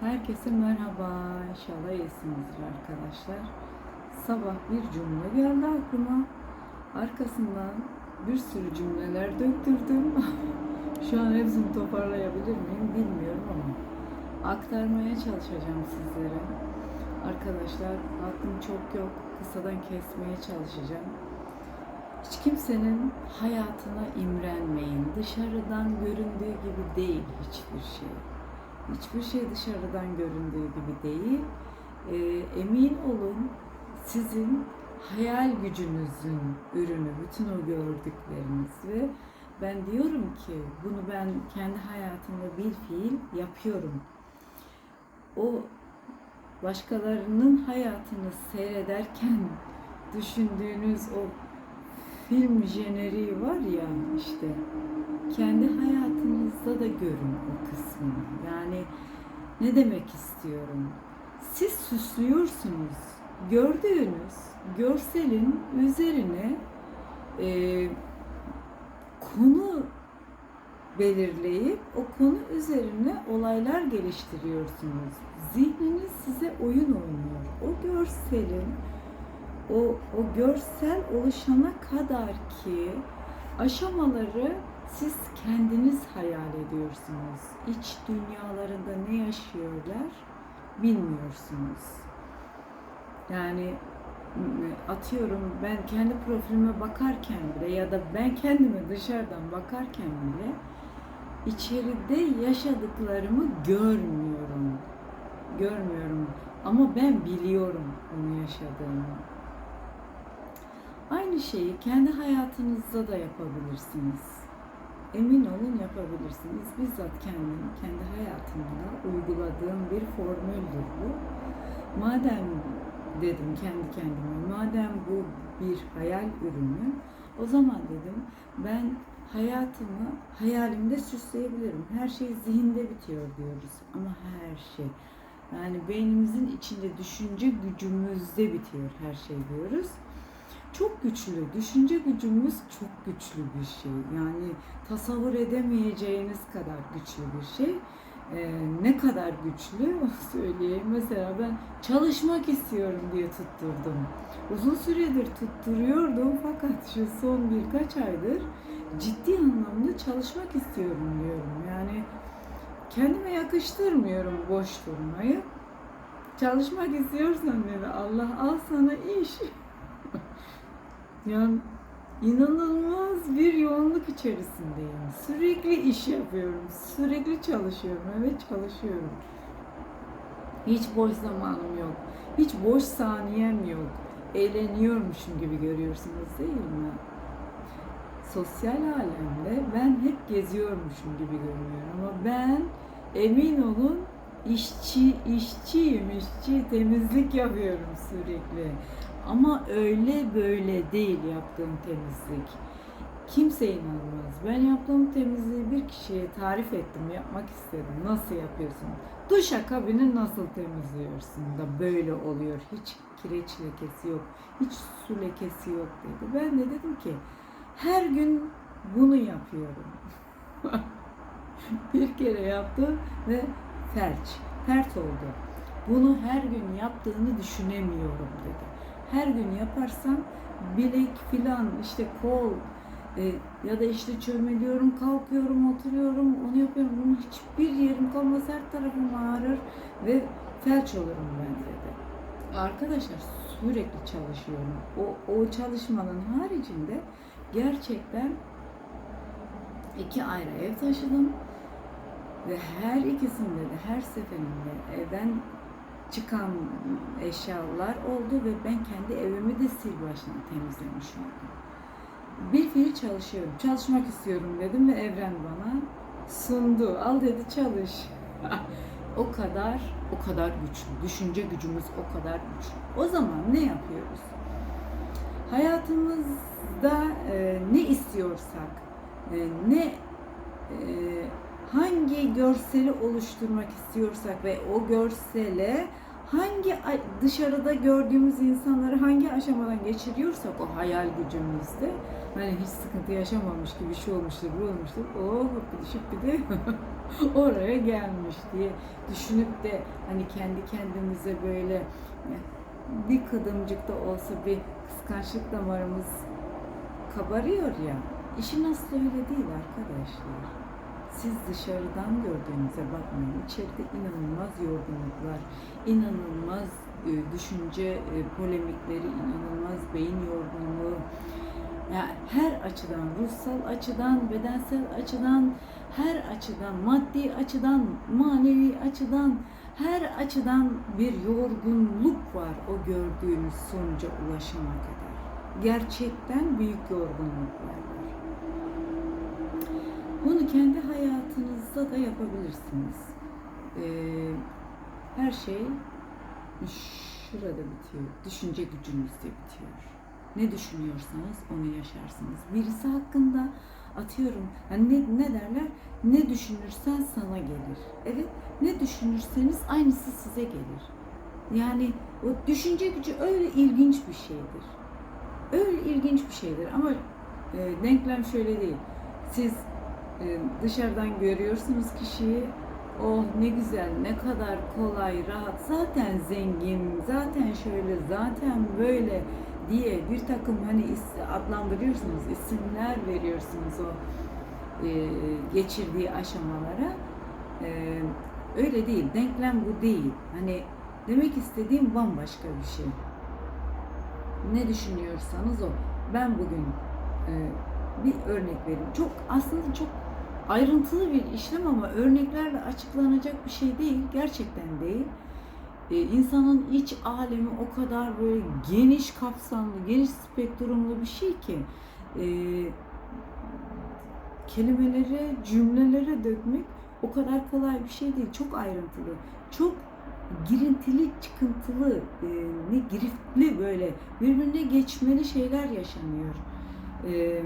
Herkese merhaba. İnşallah iyisinizdir arkadaşlar. Sabah bir cümle geldi aklıma. Arkasından bir sürü cümleler döktürdüm. Şu an hepsini toparlayabilir miyim bilmiyorum ama aktarmaya çalışacağım sizlere. Arkadaşlar aklım çok yok. Kısadan kesmeye çalışacağım. Hiç kimsenin hayatına imrenmeyin. Dışarıdan göründüğü gibi değil hiçbir şey. Hiçbir şey dışarıdan göründüğü gibi değil. Ee, emin olun sizin hayal gücünüzün ürünü bütün o gördükleriniz ve ben diyorum ki bunu ben kendi hayatımda bir fiil yapıyorum. O başkalarının hayatını seyrederken düşündüğünüz o film jeneriği var ya işte kendi hayatınızda da görün o kısmını. Yani ne demek istiyorum? Siz süslüyorsunuz. Gördüğünüz görselin üzerine e, konu belirleyip o konu üzerine olaylar geliştiriyorsunuz. Zihniniz size oyun oynuyor. O görselin o, o görsel oluşana kadar ki aşamaları siz kendiniz hayal ediyorsunuz. İç dünyalarında ne yaşıyorlar bilmiyorsunuz. Yani atıyorum ben kendi profilime bakarken bile ya da ben kendime dışarıdan bakarken bile içeride yaşadıklarımı görmüyorum. Görmüyorum ama ben biliyorum onu yaşadığımı. Aynı şeyi kendi hayatınızda da yapabilirsiniz. Emin olun yapabilirsiniz. Bizzat kendim, kendi hayatımda uyguladığım bir formüldür bu. Madem dedim kendi kendime, madem bu bir hayal ürünü, o zaman dedim ben hayatımı hayalimde süsleyebilirim. Her şey zihinde bitiyor diyoruz ama her şey. Yani beynimizin içinde düşünce gücümüzde bitiyor her şey diyoruz çok güçlü. Düşünce gücümüz çok güçlü bir şey. Yani tasavvur edemeyeceğiniz kadar güçlü bir şey. Ee, ne kadar güçlü söyleyeyim. Mesela ben çalışmak istiyorum diye tutturdum. Uzun süredir tutturuyordum fakat şu son birkaç aydır ciddi anlamda çalışmak istiyorum diyorum. Yani kendime yakıştırmıyorum boş durmayı. Çalışmak istiyorsan dedi Allah al sana iş. Yani inanılmaz bir yoğunluk içerisindeyim. Sürekli iş yapıyorum. Sürekli çalışıyorum. Evet çalışıyorum. Hiç boş zamanım yok. Hiç boş saniyem yok. Eğleniyormuşum gibi görüyorsunuz değil mi? Sosyal alemde ben hep geziyormuşum gibi görünüyorum ama ben emin olun işçi, işçiyim, işçi temizlik yapıyorum sürekli. Ama öyle böyle değil yaptığım temizlik. Kimse inanmaz. Ben yaptığım temizliği bir kişiye tarif ettim, yapmak istedim. Nasıl yapıyorsun? Duş akabini nasıl temizliyorsun da böyle oluyor. Hiç kireç lekesi yok, hiç su lekesi yok dedi. Ben de dedim ki her gün bunu yapıyorum. bir kere yaptım ve felç, pert oldu. Bunu her gün yaptığını düşünemiyorum dedi her gün yaparsam bilek filan işte kol e, ya da işte çömeliyorum, kalkıyorum, oturuyorum, onu yapıyorum. Bunun hiçbir yerim kalmaz, her tarafım ağrır ve felç olurum ben dedi. Arkadaşlar sürekli çalışıyorum. O, o çalışmanın haricinde gerçekten iki ayrı ev taşıdım ve her ikisinde de her seferinde evden çıkan eşyalar oldu ve ben kendi evimi de sil başına temizlemiş oldum. Bir fiil çalışıyorum. Çalışmak istiyorum dedim ve evren bana sundu. Al dedi çalış. o kadar, o kadar güçlü. Düşünce gücümüz o kadar güçlü. O zaman ne yapıyoruz? Hayatımızda e, ne istiyorsak, e, ne e, hangi görseli oluşturmak istiyorsak ve o görsele hangi dışarıda gördüğümüz insanları hangi aşamadan geçiriyorsak o hayal gücümüzde hani hiç sıkıntı yaşamamış gibi bir şey olmuştur, bu olmuştur. Oh, bir de oraya gelmiş diye düşünüp de hani kendi kendimize böyle bir kıdımcık da olsa bir kıskançlık damarımız kabarıyor ya. İşin aslı öyle değil arkadaşlar. Siz dışarıdan gördüğünüze bakmayın. İçeride inanılmaz yorgunluklar, inanılmaz e, düşünce e, polemikleri, inanılmaz beyin yorgunluğu. Yani her açıdan, ruhsal açıdan, bedensel açıdan, her açıdan, maddi açıdan, manevi açıdan, her açıdan bir yorgunluk var o gördüğünüz sonuca ulaşana kadar. Gerçekten büyük yorgunluklar var. Bunu kendi hayatınızda da yapabilirsiniz. Ee, her şey şurada bitiyor. Düşünce gücünüzde bitiyor. Ne düşünüyorsanız onu yaşarsınız. Birisi hakkında atıyorum yani ne, ne derler? Ne düşünürsen sana gelir. Evet ne düşünürseniz aynısı size gelir. Yani o düşünce gücü öyle ilginç bir şeydir. Öyle ilginç bir şeydir ama e, denklem şöyle değil. Siz dışarıdan görüyorsunuz kişiyi Oh ne güzel, ne kadar kolay, rahat, zaten zengin, zaten şöyle, zaten böyle diye bir takım hani adlandırıyorsunuz, isimler veriyorsunuz o e, geçirdiği aşamalara. E, öyle değil, denklem bu değil. Hani demek istediğim bambaşka bir şey. Ne düşünüyorsanız o. Ben bugün e, bir örnek vereyim. Çok aslında çok ayrıntılı bir işlem ama örneklerle açıklanacak bir şey değil. Gerçekten değil. Ee, insanın iç alemi o kadar böyle geniş kapsamlı, geniş spektrumlu bir şey ki e, kelimelere, cümlelere dökmek o kadar kolay bir şey değil. Çok ayrıntılı, çok girintili, çıkıntılı, e, ne giriftli böyle birbirine geçmeli şeyler yaşanıyor. E,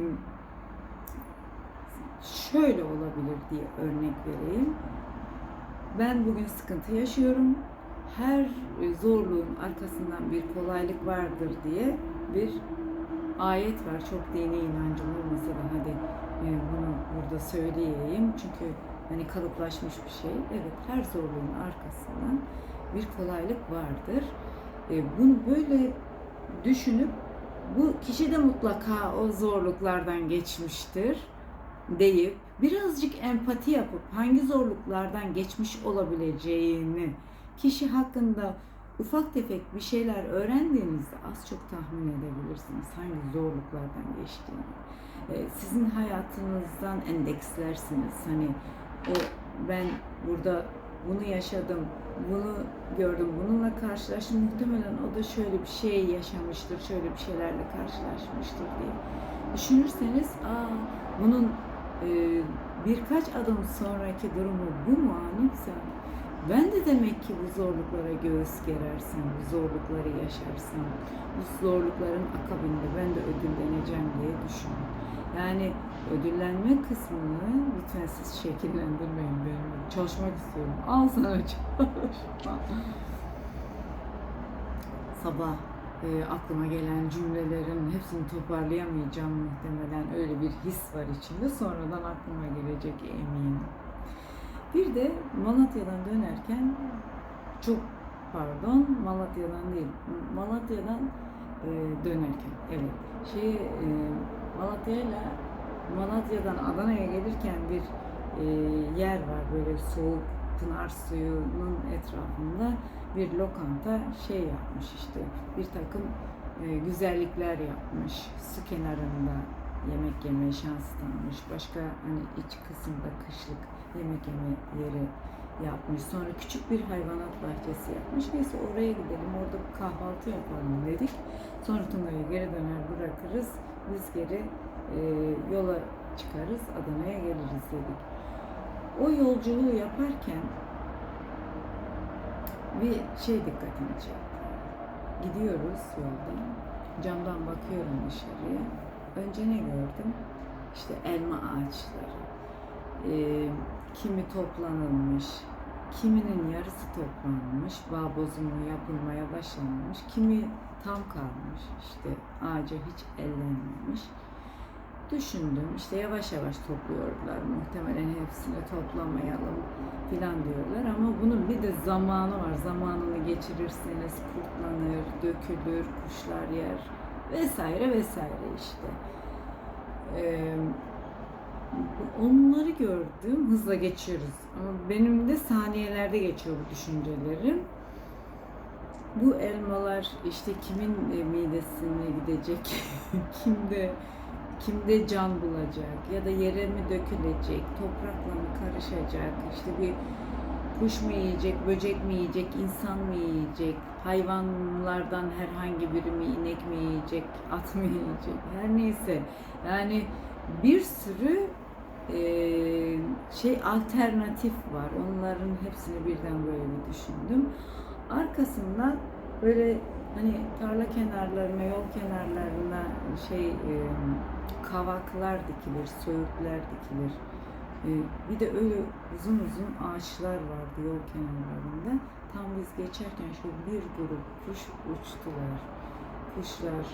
şöyle olabilir diye örnek vereyim. Ben bugün sıkıntı yaşıyorum. Her zorluğun arkasından bir kolaylık vardır diye bir ayet var. Çok dini inancım olmasa da hadi e, bunu burada söyleyeyim. Çünkü hani kalıplaşmış bir şey. Evet her zorluğun arkasından bir kolaylık vardır. E, bunu böyle düşünüp bu kişi de mutlaka o zorluklardan geçmiştir deyip birazcık empati yapıp hangi zorluklardan geçmiş olabileceğini kişi hakkında ufak tefek bir şeyler öğrendiğinizde az çok tahmin edebilirsiniz hangi zorluklardan geçtiğini. Ee, sizin hayatınızdan endekslersiniz. Hani o ben burada bunu yaşadım, bunu gördüm, bununla karşılaştım. Muhtemelen o da şöyle bir şey yaşamıştır, şöyle bir şeylerle karşılaşmıştır diye. Düşünürseniz, aa bunun e, birkaç adım sonraki durumu bu mu anımsa ben de demek ki bu zorluklara göğüs gerersem, bu zorlukları yaşarsam, bu zorlukların akabinde ben de ödülleneceğim diye düşün. Yani ödüllenme kısmını lütfen siz şekillendirmeyin benim. Çalışmak istiyorum. Al sana çalışma. Sabah e, aklıma gelen cümlelerin hepsini toparlayamayacağım muhtemelen. Öyle bir his var içimde. Sonradan aklıma gelecek eminim. Bir de Malatya'dan dönerken çok pardon Malatya'dan değil Malatya'dan e, dönerken evet şey e, Malatya'yla Malatya'dan Adana'ya gelirken bir e, yer var böyle soğuk pınar suyunun etrafında bir lokanta şey yapmış işte bir takım e, güzellikler yapmış. Su kenarında yemek yeme şansı tanımış. Başka hani iç kısımda kışlık yemek yeme yeri yapmış. Sonra küçük bir hayvanat bahçesi yapmış. Neyse oraya gidelim orada kahvaltı yapalım dedik. Sonra Tunga'yı geri döner bırakırız. Biz geri e, yola çıkarız Adana'ya geliriz dedik o yolculuğu yaparken bir şey dikkatimi çekti. Gidiyoruz yolda. Camdan bakıyorum dışarıya. Önce ne gördüm? İşte elma ağaçları. Ee, kimi toplanılmış, kiminin yarısı toplanmış, bağ bozumu yapılmaya başlanmış, kimi tam kalmış, işte ağaca hiç ellenmemiş. Düşündüm. İşte yavaş yavaş topluyorlar. Muhtemelen hepsini toplamayalım filan diyorlar ama bunun bir de zamanı var. Zamanını geçirirseniz kurtlanır, dökülür, kuşlar yer vesaire vesaire işte. Ee, onları gördüm. Hızla geçiyoruz. Ama benim de saniyelerde geçiyor bu düşüncelerim. Bu elmalar işte kimin midesine gidecek, kimde kimde can bulacak ya da yere mi dökülecek, toprakla mı karışacak, işte bir kuş mu yiyecek, böcek mi yiyecek, insan mı yiyecek, hayvanlardan herhangi biri mi inek mi yiyecek, at mı yiyecek, her neyse. Yani bir sürü eee, şey alternatif var. Onların hepsini birden böyle bir düşündüm. Arkasından böyle hani tarla kenarlarına, yol kenarlarına şey eee, kavaklar dikilir, söğütler dikilir. Eee, bir de öyle uzun uzun ağaçlar vardı yol kenarlarında. Tam biz geçerken şu bir grup kuş uçtular. Kuşlar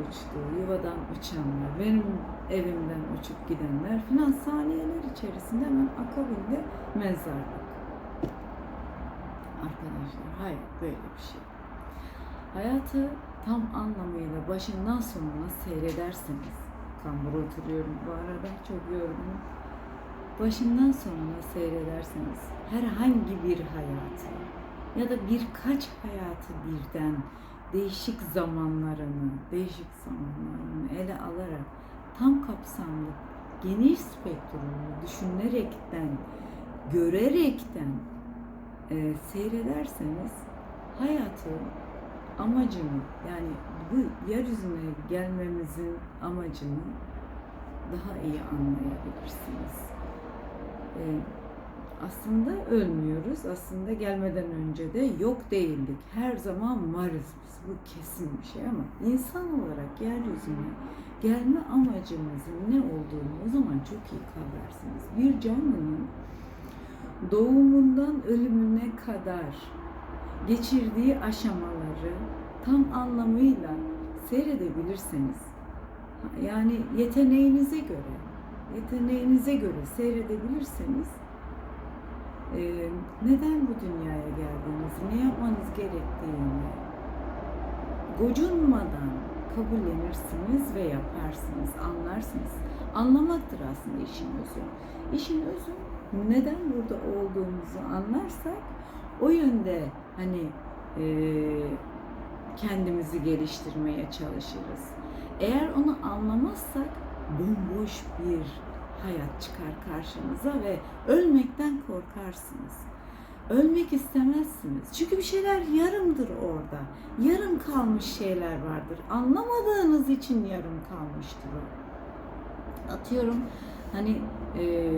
uçtu, yuvadan uçanlar, benim evimden uçup gidenler filan saniyeler içerisinde hemen akabinde mezarlık. Arkadaşlar hayır böyle bir şey. Hayatı tam anlamıyla başından sonuna seyrederseniz, kambur oturuyorum bu arada çok yorgunum. Başından sonuna seyrederseniz herhangi bir hayatı ya da birkaç hayatı birden değişik zamanlarını, değişik zamanlarını ele alarak tam kapsamlı, geniş spektrumlu düşünerekten, görerekten e, seyrederseniz hayatı amacını yani bu yeryüzüne gelmemizin amacını daha iyi anlayabilirsiniz. E, aslında ölmüyoruz. Aslında gelmeden önce de yok değildik. Her zaman varız biz. Bu kesin bir şey ama insan olarak yeryüzüne gelme amacımızın ne olduğunu o zaman çok iyi kavrarsınız. Bir canlının doğumundan ölümüne kadar geçirdiği aşamaları tam anlamıyla seyredebilirseniz yani yeteneğinize göre yeteneğinize göre seyredebilirseniz e, neden bu dünyaya geldiğinizi, ne yapmanız gerektiğini gocunmadan kabullenirsiniz ve yaparsınız, anlarsınız. Anlamaktır aslında işin özü. İşin özü neden burada olduğumuzu anlarsak o yönde hani e, kendimizi geliştirmeye çalışırız. Eğer onu anlamazsak bomboş bir hayat çıkar karşınıza ve ölmekten korkarsınız. Ölmek istemezsiniz. Çünkü bir şeyler yarımdır orada. Yarım kalmış şeyler vardır. Anlamadığınız için yarım kalmıştır o. Atıyorum hani e,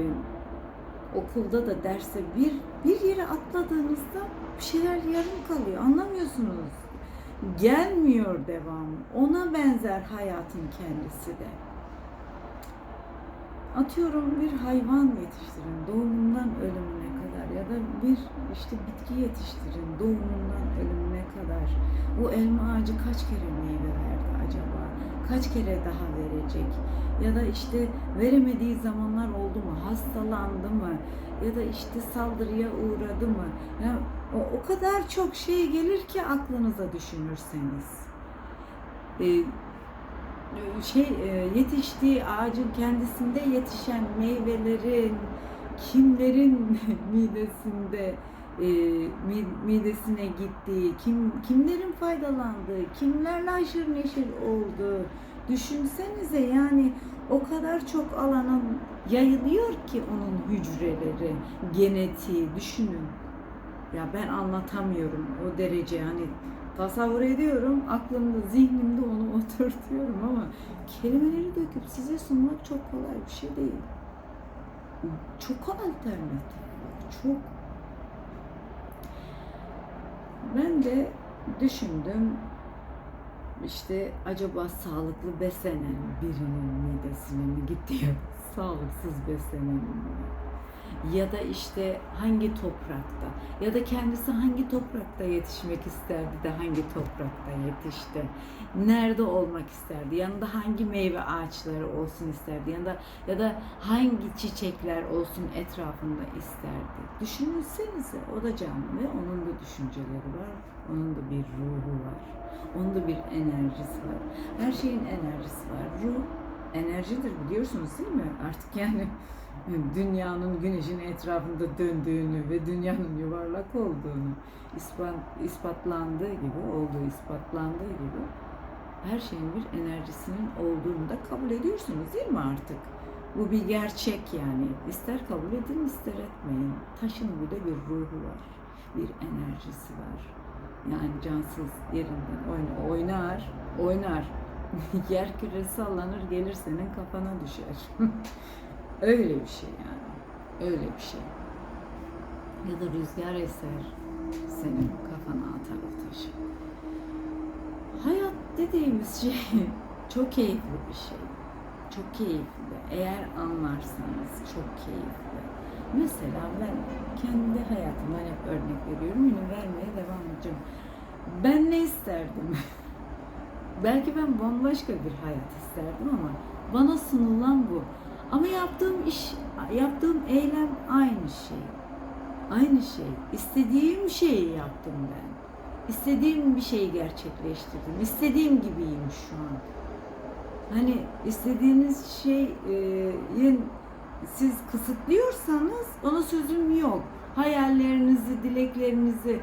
okulda da derse bir bir yere atladığınızda bir şeyler yarım kalıyor. Anlamıyorsunuz. Gelmiyor devamı. Ona benzer hayatın kendisi de atıyorum bir hayvan yetiştirin doğumundan ölümüne kadar ya da bir işte bitki yetiştirin doğumundan ölümüne kadar bu elma ağacı kaç kere meyve verdi acaba? Kaç kere daha verecek? Ya da işte veremediği zamanlar oldu mu? Hastalandı mı? Ya da işte saldırıya uğradı mı? Ya o, o kadar çok şey gelir ki aklınıza düşünürseniz. Ee, şey e, yetiştiği ağacın kendisinde yetişen meyvelerin kimlerin midesinde e, midesine gittiği, kim kimlerin faydalandığı, kimlerle aşırı neşir olduğu düşünsenize yani o kadar çok alana yayılıyor ki onun hücreleri, genetiği düşünün. Ya ben anlatamıyorum o derece hani tasavvur ediyorum. Aklımda, zihnimde onu oturtuyorum ama kelimeleri döküp size sunmak çok kolay bir şey değil. Çok alternatif var. Çok. Ben de düşündüm işte acaba sağlıklı beslenen birinin midesine mi gitti sağlıksız beslenen mi? Ya da işte hangi toprakta ya da kendisi hangi toprakta yetişmek isterdi de hangi toprakta yetişti. Nerede olmak isterdi? Yanında hangi meyve ağaçları olsun isterdi? Yanında ya da hangi çiçekler olsun etrafında isterdi? Düşünsenize o da canlı ve onun da düşünceleri var. Onun da bir ruhu var. Onun da bir enerjisi var. Her şeyin enerjisi var. Ruh enerjidir biliyorsunuz değil mi? Artık yani dünyanın güneşin etrafında döndüğünü ve dünyanın yuvarlak olduğunu ispat, ispatlandığı gibi, olduğu ispatlandığı gibi her şeyin bir enerjisinin olduğunu da kabul ediyorsunuz değil mi artık? Bu bir gerçek yani. İster kabul edin ister etmeyin. Taşın bir de bir ruhu var. Bir enerjisi var. Yani cansız yerinden oynar, oynar, oynar. Yer küresi sallanır gelir senin kafana düşer. Öyle bir şey yani. Öyle bir şey. Ya da rüzgar eser senin kafana atar o taşı. Hayat dediğimiz şey çok keyifli bir şey. Çok keyifli. Eğer anlarsanız çok keyifli. Mesela ben kendi hayatımdan hep örnek veriyorum. Yine vermeye devam edeceğim. Ben ne isterdim? Belki ben bambaşka bir hayat isterdim ama bana sunulan bu. Ama yaptığım iş, yaptığım eylem aynı şey. Aynı şey. İstediğim şeyi yaptım ben. İstediğim bir şeyi gerçekleştirdim. İstediğim gibiyim şu an. Hani istediğiniz şeyi siz kısıtlıyorsanız ona sözüm yok. Hayallerinizi, dileklerinizi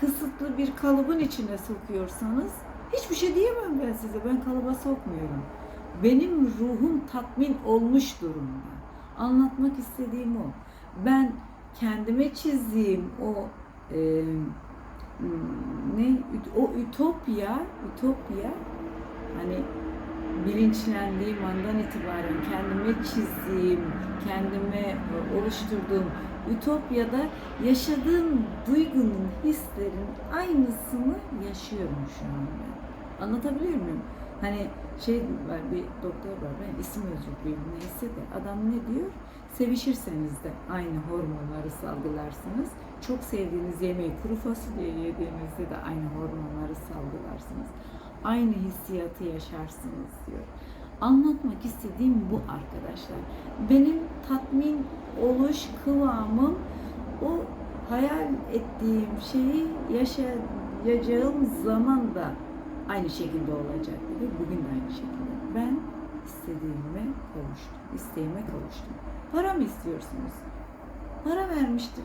kısıtlı bir kalıbın içine sokuyorsanız hiçbir şey diyemem ben size. Ben kalıba sokmuyorum. Benim ruhum tatmin olmuş durumda. Anlatmak istediğim o. Ben kendime çizdiğim o e, ne o ütopya ütopya hani bilinçlendiğim andan itibaren kendime çizdiğim, kendime oluşturduğum ütopyada yaşadığım duygunun, hislerin aynısını yaşıyorum şu an ben. Anlatabiliyor muyum? Hani şey var bir doktor var ben isim özürlüyüm neyse de adam ne diyor? Sevişirseniz de aynı hormonları salgılarsınız. Çok sevdiğiniz yemeği kuru fasulye yediğinizde de aynı hormonları salgılarsınız. Aynı hissiyatı yaşarsınız diyor. Anlatmak istediğim bu arkadaşlar. Benim tatmin oluş kıvamım o hayal ettiğim şeyi yaşayacağım zaman da aynı şekilde olacak ve bugün de aynı şekilde. Ben istediğime kavuştum. İsteğime kavuştum. Para mı istiyorsunuz? Para vermiştir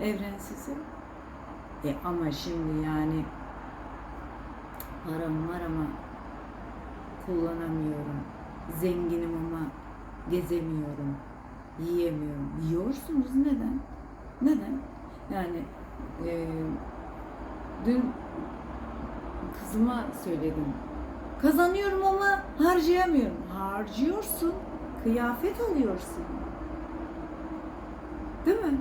evren size. E ama şimdi yani param var ama kullanamıyorum. Zenginim ama gezemiyorum. Yiyemiyorum. Yiyorsunuz neden? Neden? Yani e, dün kızıma söyledim. Kazanıyorum ama harcayamıyorum. Harcıyorsun. Kıyafet alıyorsun. Değil mi?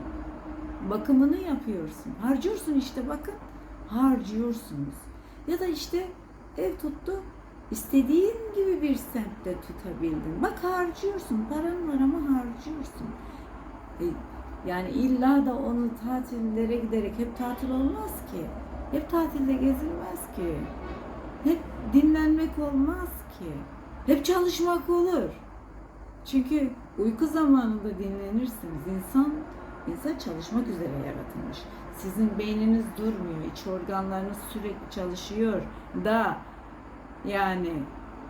Bakımını yapıyorsun. Harcıyorsun işte bakın. Harcıyorsunuz. Ya da işte ev tuttu. İstediğin gibi bir semtte tutabildin. Bak harcıyorsun. Paran var ama harcıyorsun. E, yani illa da onu tatillere giderek hep tatil olmaz ki. Hep tatilde gezilmez ki. Hep dinlenmek olmaz ki. Hep çalışmak olur. Çünkü uyku zamanında dinlenirsiniz. İnsan insan çalışmak üzere yaratılmış. Sizin beyniniz durmuyor. iç organlarınız sürekli çalışıyor da yani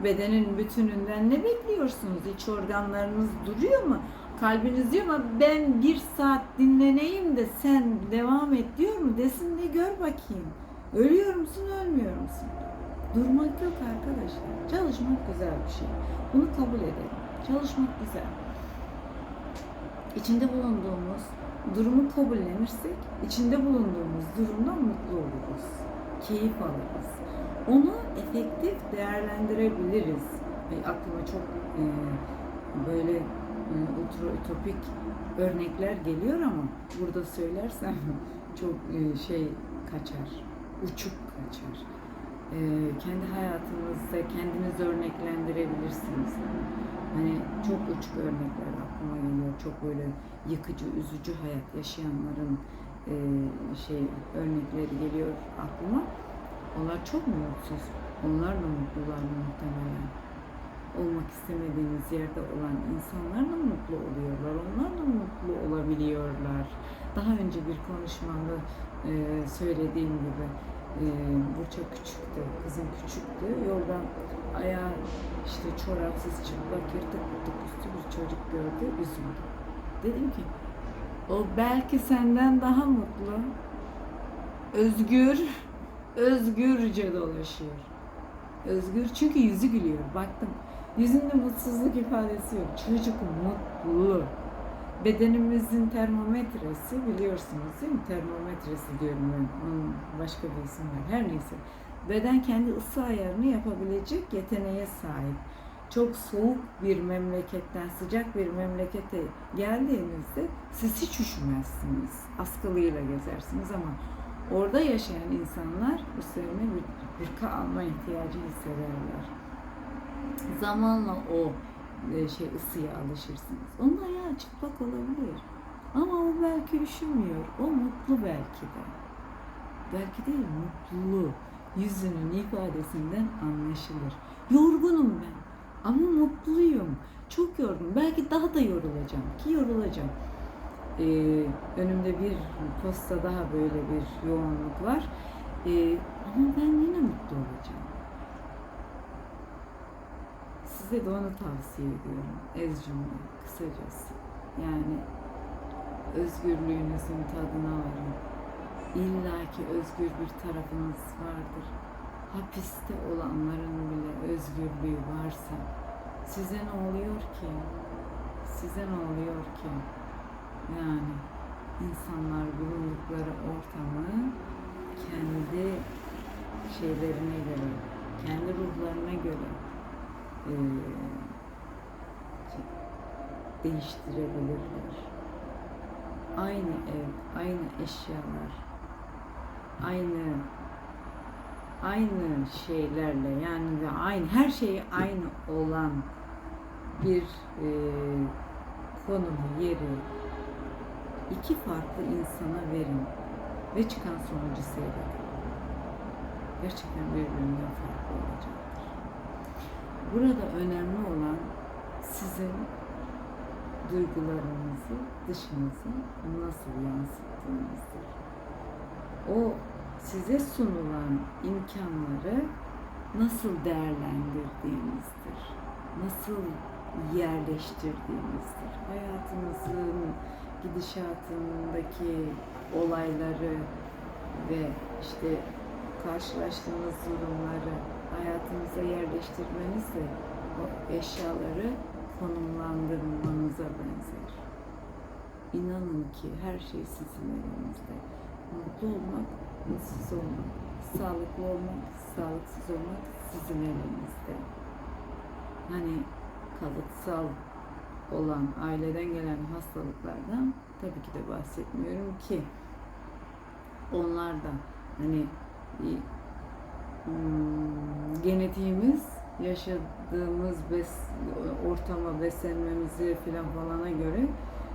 bedenin bütününden ne bekliyorsunuz? İç organlarınız duruyor mu? Kalbiniz diyor mu ben bir saat dinleneyim de sen devam et diyor mu? Desin de gör bakayım. Ölüyor musun ölmüyor musun? Durmak yok arkadaşlar. Çalışmak güzel bir şey. Bunu kabul edelim. Çalışmak güzel. İçinde bulunduğumuz durumu kabullenirsek, içinde bulunduğumuz durumdan mutlu oluruz. Keyif alırız. Onu efektif değerlendirebiliriz. E, aklıma çok e, böyle e, ultra ütopik örnekler geliyor ama burada söylersem çok e, şey kaçar, uçuk kaçar. Ee, kendi hayatınızda kendiniz örneklendirebilirsiniz. Hani çok uçuk örnekler aklıma geliyor. Çok böyle yıkıcı, üzücü hayat yaşayanların e, şey örnekleri geliyor aklıma. Onlar çok mu mutsuz? Onlar da mutlular muhtemelen? Olmak istemediğiniz yerde olan insanlar da mutlu oluyorlar. Onlar da mutlu olabiliyorlar. Daha önce bir konuşmamda e, söylediğim gibi e, Burça küçüktü, kızım küçüktü. Yoldan ayağı işte çorapsız çıplak yırtık pırtık üstü bir çocuk gördü, üzüldü. Dedim ki o belki senden daha mutlu. Özgür, özgürce dolaşıyor. Özgür çünkü yüzü gülüyor. Baktım yüzünde mutsuzluk ifadesi yok. Çocuk mutlu. Bedenimizin termometresi biliyorsunuz değil mi? Termometresi diyorum ben. Onun başka bir isim var. Her neyse. Beden kendi ısı ayarını yapabilecek yeteneğe sahip. Çok soğuk bir memleketten sıcak bir memlekete geldiğinizde siz hiç üşümezsiniz. Askılıyla gezersiniz ama orada yaşayan insanlar üzerine bir hırka alma ihtiyacı hissederler. Zamanla o e, şey ısıya alışırsınız. Onun ayağı çıplak olabilir. Ama o belki üşümüyor. O mutlu belki de. Belki değil mutlu. Yüzünün ifadesinden anlaşılır. Yorgunum ben. Ama mutluyum. Çok yorgun. Belki daha da yorulacağım. Ki yorulacağım. Ee, önümde bir posta daha böyle bir yoğunluk var. Ee, ama ben yine mutlu olacağım. Size de onu tavsiye ediyorum. Ez cümle, kısacası. Yani özgürlüğünüzün tadına varın. İlla ki özgür bir tarafınız vardır. Hapiste olanların bile özgürlüğü varsa size ne oluyor ki? Size ne oluyor ki? Yani insanlar bulundukları ortamı kendi şeylerine göre, kendi ruhlarına göre eee, değiştirebilirler. Aynı ev, aynı eşyalar, aynı aynı şeylerle yani de aynı her şeyi aynı olan bir eee konumu, yeri iki farklı insana verin ve çıkan sonucu seyredin. Gerçekten birbirinden farklı olacaktır. Burada önemli olan sizin duygularınızı dışınıza nasıl yansıttığınızdır. O size sunulan imkanları nasıl değerlendirdiğinizdir. Nasıl yerleştirdiğinizdir. Hayatınızın gidişatındaki olayları ve işte karşılaştığınız durumları hayatınıza yerleştirmenizle o eşyaları konumlandırmanıza benzer. İnanın ki her şey sizin elinizde. Mutlu olmak, mutsuz olmak, sağlıklı olmak, sağlıksız olmak sizin elinizde. Hani kalıtsal olan aileden gelen hastalıklardan tabii ki de bahsetmiyorum ki onlar da hani genetiğimiz yaşadığımız bes, ortama beslenmemizi filan falana göre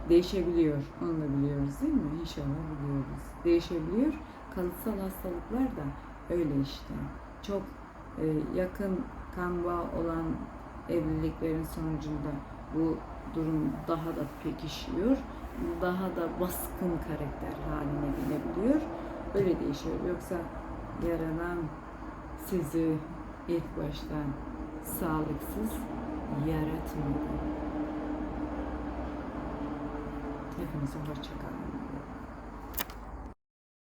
değişebiliyor. Onu da biliyoruz değil mi? İnşallah biliyoruz. Değişebiliyor. Kalıtsal hastalıklar da öyle işte. Çok e, yakın kan bağı olan evliliklerin sonucunda bu durum daha da pekişiyor. Daha da baskın karakter haline gelebiliyor. Öyle değişiyor. Yoksa yaradan sizi ilk baştan sağlıksız yaratmadı. Hepinize hoşçakalın.